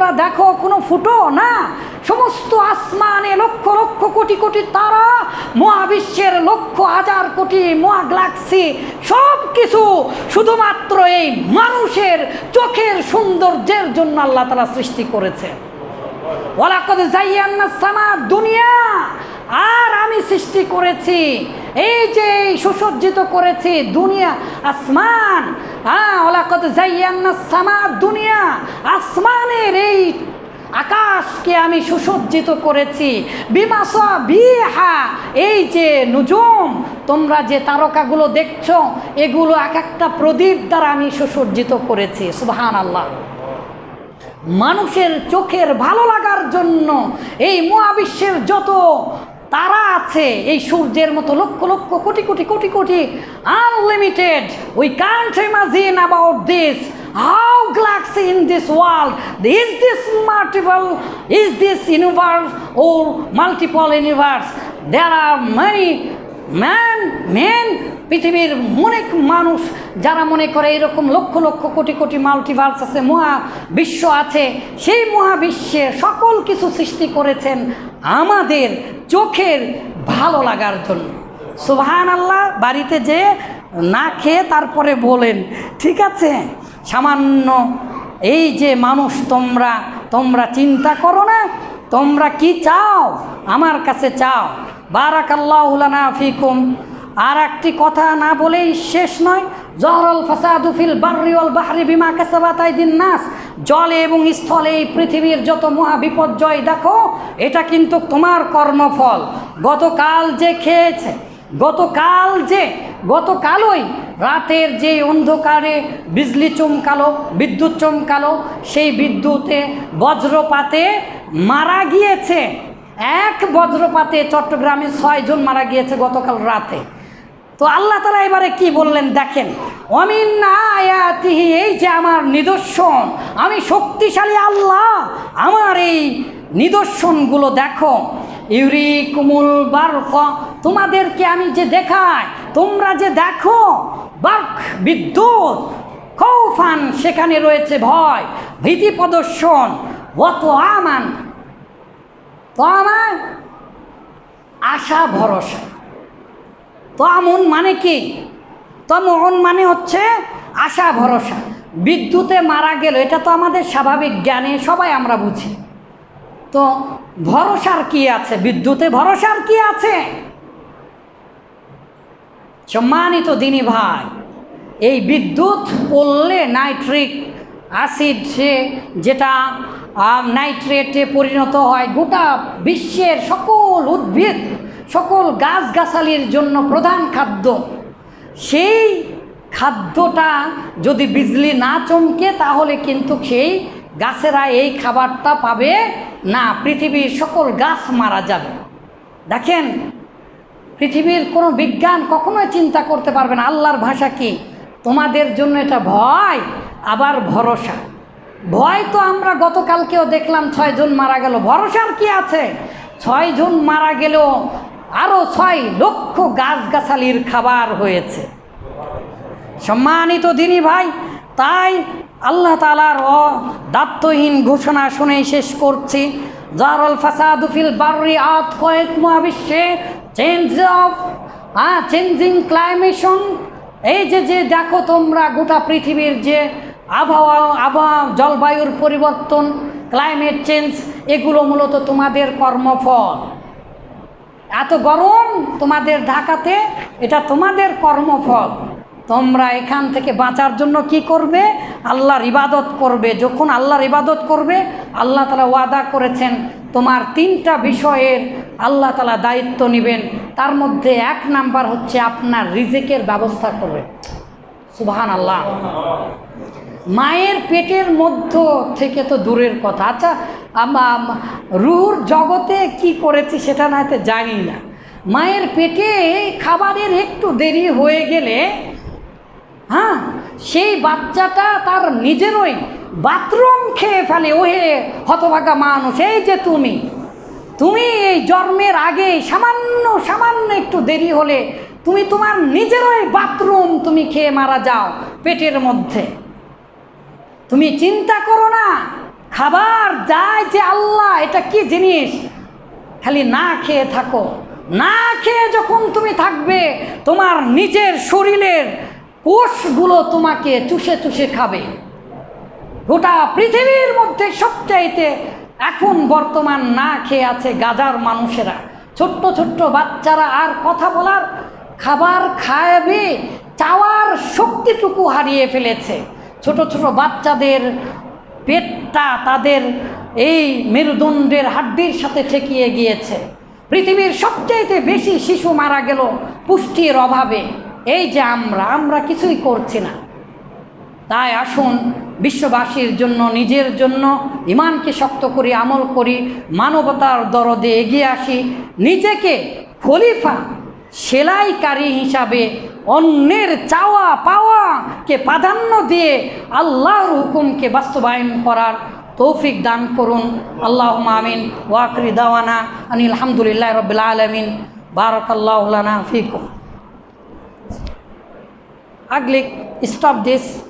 তোমরা দেখো কোনো ফুটো, না? সমস্ত আসমানে লক্ষ লক্ষ কোটি কোটি তারা, মহাবিশ্বের লক্ষ হাজার কোটি মহা গ্যালাক্সি সব কিছু শুধুমাত্র এই মানুষের চোখের সৌন্দর্যের জন্য আল্লাহ তারা সৃষ্টি করেছে। ওলাকদ জাইয়ান্না সামা দুনিয়া আর আমি সৃষ্টি করেছি। এই যে সুসজ্জিত করেছি দুনিয়া, আসমান। হ্যাঁ ওলাকদ জাইয়ান্না সামা দুনিয়া। আসমানের এই আকাশকে আমি সুসজ্জিত করেছি। বিমাসা বিহা, এই যে নুজুম, তোমরা যে তারকাগুলো দেখছ, এগুলো এক একটা প্রদীপ দ্বারা আমি সুসজ্জিত করেছি। সুবহান আল্লাহ মানুষের চোখের ভালো লাগার জন্য এই মহাবিশ্বের যত তারা আছে এই সূর্যের মতো lakh lakh crore crore crore crore unlimited we can't imagine about this how galaxy in this world is this multiple is this universe or multiple universe there are many man men পৃথিবীর অনেক মানুষ যারা মনে করে এরকম লক্ষ লক্ষ কোটি কোটি মাল্টিভার্স আছে মহা বিশ্ব আছে। সেই মহাবিশ্বে সকল কিছু সৃষ্টি করেছেন। আমাদের চোখের ভালো লাগার জন্য। সুহান আল্লাহ বাড়িতে যে না খেয়ে তারপরে বলেন, ঠিক আছে? সামান্য এই যে মানুষ তোমরা তোমরা চিন্তা করো না, তোমরা কি চাও? আমার কাছে চাও। বারাকাল্লাহুলানা ফিকুম। আর একটি কথা না বলেই শেষ নয়, জহরল ফাসাদুফিল বার্রিওয়াল বাহরি বিমা কাসাবাতাই দিন নাস। জলে এবং স্থলে এই পৃথিবীর যত মহা বিপর্যয় দেখো, এটা কিন্তু তোমার কর্মফল। গতকাল যে খেয়েছে, গতকাল যে, গতকালই রাতের যে অন্ধকারে বিজলি চমকালো, বিদ্যুৎ চমকালো, সেই বিদ্যুতে বজ্রপাতে মারা গিয়েছে। এক বজ্রপাতে চট্টগ্রামে ছয়জন মারা গিয়েছে গতকাল রাতে। তো আল্লাহ তালা এবারে কি বললেন দেখেন অমিন আয়াতিহি এই যে আমার নিদর্শন, আমি শক্তিশালী আল্লাহ, আমার এই নিদর্শনগুলো দেখো। ইউরি কুমুল বার্ক, তোমাদেরকে আমি যে দেখাই, তোমরা যে দেখো বার্ক বিদ্যুৎ কৌফান সেখানে রয়েছে ভয়, ভীতি প্রদর্শন অত আমান তো আমার আশা ভরসা। তো আমন মানে কি? তমন মানে হচ্ছে আশা, ভরসা। বিদ্যুতে মারা গেল, এটা তো আমাদের স্বাভাবিক জ্ঞানে সবাই আমরা বুঝি। তো ভরসার কি আছে? বিদ্যুতে ভরসার কি আছে? সম্মানিত দিনী ভাই, এই বিদ্যুৎ পড়লে নাইট্রিক অ্যাসিড সে যেটা নাইট্রেটে পরিণত হয় গোটা বিশ্বের সকল উদ্ভিদ সকল গাছগাছালির জন্য প্রধান খাদ্য। সেই খাদ্যটা যদি বিজলি না চমকে, তাহলে কিন্তু সেই গাছেরা এই খাবারটা পাবে না। পৃথিবীর সকল গাছ মারা যাবে। দেখেন, পৃথিবীর কোনো বিজ্ঞান কখনোই চিন্তা করতে পারবে না, আল্লাহর ভাষা কি? তোমাদের জন্য এটা ভয়, আবার ভরসা। ভয় তো আমরা গতকালকেও দেখলাম ছয়জন মারা গেল। ভরসার কি আছে? ছয়জন মারা গেলেও আরও ছয় লক্ষ গাছগাছালির খাবার হয়েছে। সম্মানিত দিনী ভাই, তাই আল্লাহ তালার অ দায়িত্বহীন ঘোষণা শুনে শেষ করছি। জারল ফাসাদুফিল বারি আত কয়েক মহাবিশ্বে চেঞ্জ অফ হ্যাঁ চেঞ্জিং ক্লাইমেশন এই যে যে দেখো তোমরা গোটা পৃথিবীর যে আবহাওয়া আবহাওয়া, জলবায়ুর পরিবর্তন ক্লাইমেট চেঞ্জ এগুলো মূলত তোমাদের কর্মফল। এত গরম তোমাদের ঢাকাতে, এটা তোমাদের কর্মফল। তোমরা এখান থেকে বাঁচার জন্য কি করবে? আল্লাহর ইবাদত করবে। যখন আল্লাহর ইবাদত করবে, আল্লাহ তালা ওয়াদা করেছেন, তোমার তিনটা বিষয়ের আল্লাহ তালা দায়িত্ব নেবেন। তার মধ্যে এক নাম্বার হচ্ছে আপনার রিজেকের ব্যবস্থা করবে। সুবহান আল্লাহ মায়ের পেটের মধ্য থেকে তো দূরের কথা। আচ্ছা রুহুর জগতে কি করেছি সেটা না জানি না। মায়ের পেটে খাবারের একটু দেরি হয়ে গেলে হ্যাঁ সেই বাচ্চাটা তার নিজেরই বাথরুম খেয়ে ফেলে। ওহে হতভাগা মানুষ, এই যে তুমি তুমি এই জন্মের আগে সামান্য সামান্য একটু দেরি হলে তুমি তোমার নিজেরই বাথরুম তুমি খেয়ে মারা যাও পেটের মধ্যে। তুমি চিন্তা করো না। খাবার যায় যে আল্লাহ, এটা কি জিনিস? খালি না খেয়ে থাকো। না খেয়ে যখন তুমি থাকবে, তোমার নিজের শরীরের কোষগুলো তোমাকে চুষে চুষে খাবে। গোটা পৃথিবীর মধ্যে সবচাইতে এখন বর্তমান না খেয়ে আছে গাজার মানুষেরা। ছোট্ট ছোট্ট বাচ্চারা আর কথা বলার, খাবার খাবে চাওয়ার শক্তিটুকু হারিয়ে ফেলেছে। ছোট ছোট বাচ্চাদের পেটটা তাদের এই মেরুদণ্ডের হাড্ডির সাথে ঠেকিয়ে গিয়েছে। পৃথিবীর সবচাইতে বেশি শিশু মারা গেল পুষ্টির অভাবে। এই যে আমরা আমরা কিছুই করছি না। তাই আসুন, বিশ্ববাসীর জন্য, নিজের জন্য ইমানকে শক্ত করি, আমল করি, মানবতার দরদে এগিয়ে আসি। নিজেকে খলিফা, সেলাইকারী হিসাবে অন্যের চাওয়া পাওয়া কে প্রাধান্য দিয়ে আল্লাহর হুকুমকে বাস্তবায়ন করার তৌফিক দান করুন। আল্লাহ আমিন। ওয়াকরি দাওয়ানা আনি আলহামদুলিল্লাহ রবিল আলমিন। বারকাল্লাহ ফিকুম। আগলিক স্টপ this.